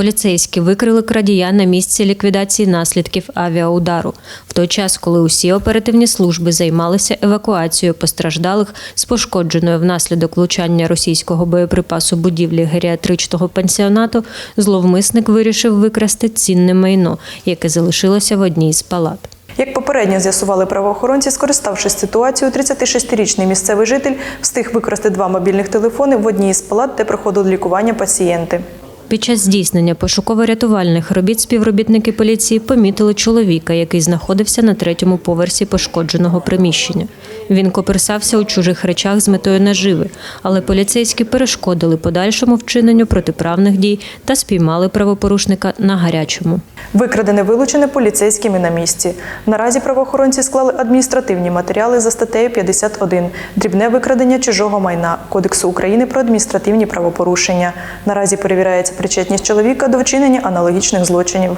Поліцейські викрили крадія на місці ліквідації наслідків авіаудару, в той час, коли усі оперативні служби займалися евакуацією постраждалих з пошкодженою внаслідок влучання російського боєприпасу будівлі геріатричного пансіонату, зловмисник вирішив викрасти цінне майно, яке залишилося в одній з палат. Як попередньо з'ясували правоохоронці, скориставшись ситуацією, 36-річний місцевий житель встиг викрасти два мобільних телефони в одній із палат, де проходили лікування пацієнти. Під час здійснення пошуково-рятувальних робіт співробітники поліції помітили чоловіка, який знаходився на третьому поверсі пошкодженого приміщення. Він коперсався у чужих речах з метою наживи, але поліцейські перешкодили подальшому вчиненню протиправних дій та спіймали правопорушника на гарячому. Викрадене вилучене поліцейськими на місці. Наразі правоохоронці склали адміністративні матеріали за статтею 51 дрібне викрадення чужого майна Кодексу України про адміністративні правопорушення. Наразі перевіряється причетність чоловіка до вчинення аналогічних злочинів.